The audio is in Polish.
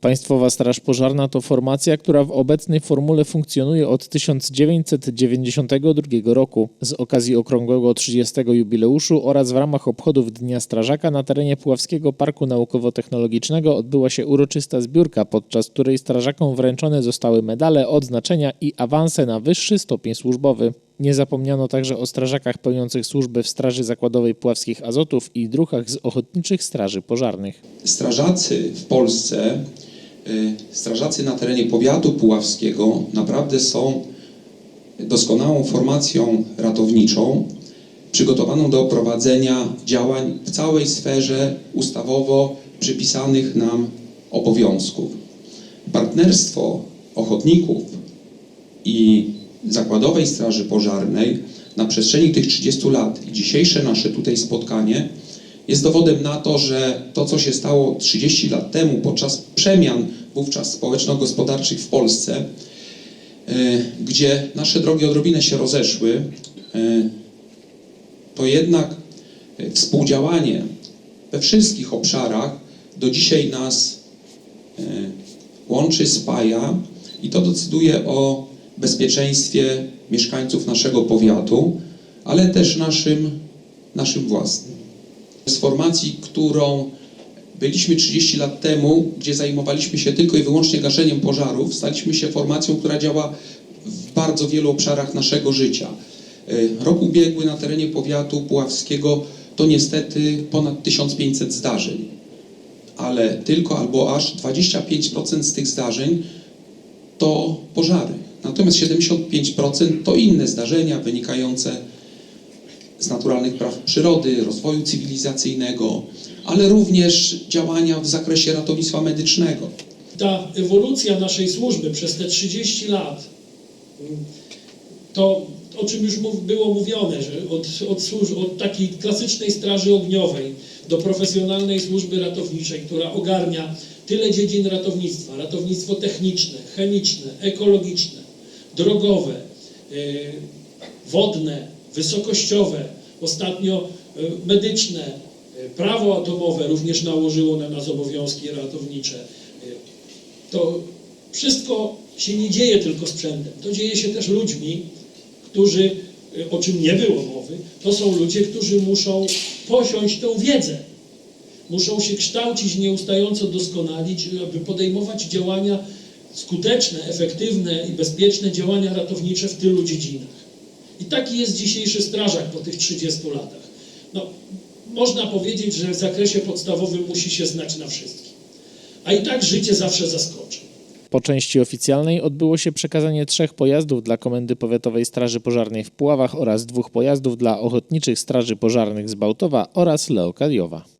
Państwowa Straż Pożarna to formacja, która w obecnej formule funkcjonuje od 1992 roku. Z okazji okrągłego 30. jubileuszu oraz w ramach obchodów Dnia Strażaka na terenie Puławskiego Parku Naukowo-Technologicznego odbyła się uroczysta zbiórka, podczas której strażakom wręczone zostały medale, odznaczenia i awanse na wyższy stopień służbowy. Nie zapomniano także o strażakach pełniących służbę w Straży Zakładowej Puławskich Azotów i druhach z Ochotniczych Straży Pożarnych. strażacy w Polsce, strażacy na terenie powiatu puławskiego naprawdę są doskonałą formacją ratowniczą, przygotowaną do prowadzenia działań w całej sferze ustawowo przypisanych nam obowiązków. Partnerstwo ochotników i Zakładowej Straży Pożarnej na przestrzeni tych 30 lat i dzisiejsze nasze tutaj spotkanie jest dowodem na to, że to, co się stało 30 lat temu podczas przemian wówczas społeczno-gospodarczych w Polsce, e, gdzie nasze drogi odrobinę się rozeszły, e, to jednak e, współdziałanie we wszystkich obszarach do dzisiaj nas łączy, spaja i to decyduje o bezpieczeństwie mieszkańców naszego powiatu, ale też naszym, naszym własnym. Z formacji, którą byliśmy 30 lat temu, gdzie zajmowaliśmy się tylko i wyłącznie gaszeniem pożarów, staliśmy się formacją, która działa w bardzo wielu obszarach naszego życia. E, Rok ubiegły na terenie powiatu puławskiego to niestety ponad 1500 zdarzeń, ale tylko albo aż 25% z tych zdarzeń to pożary. Natomiast 75% to inne zdarzenia wynikające z naturalnych praw przyrody, rozwoju cywilizacyjnego, ale również działania w zakresie ratownictwa medycznego. ta ewolucja naszej służby przez te 30 lat, to o czym już było mówione, że od, od, od takiej klasycznej straży ogniowej do profesjonalnej służby ratowniczej, która ogarnia tyle dziedzin ratownictwa, ratownictwo techniczne, chemiczne, ekologiczne, drogowe, yy, wodne, wysokościowe, ostatnio yy, medyczne, yy, prawo atomowe również nałożyło na nas obowiązki ratownicze. Yy, to wszystko się nie dzieje tylko sprzętem, to dzieje się też ludźmi, którzy, o czym nie było mowy, to są ludzie, którzy muszą posiąść tę wiedzę. Muszą się kształcić, nieustająco doskonalić, aby podejmować działania skuteczne, efektywne i bezpieczne działania ratownicze w tylu dziedzinach. I taki jest dzisiejszy strażak po tych 30 latach. No, można powiedzieć, że w zakresie podstawowym musi się znać na wszystkim. A i tak życie zawsze zaskoczy. Po części oficjalnej odbyło się przekazanie trzech pojazdów dla Komendy Powiatowej Straży Pożarnej w Puławach oraz dwóch pojazdów dla Ochotniczych Straży Pożarnych z Bałtowa oraz Leokadiowa.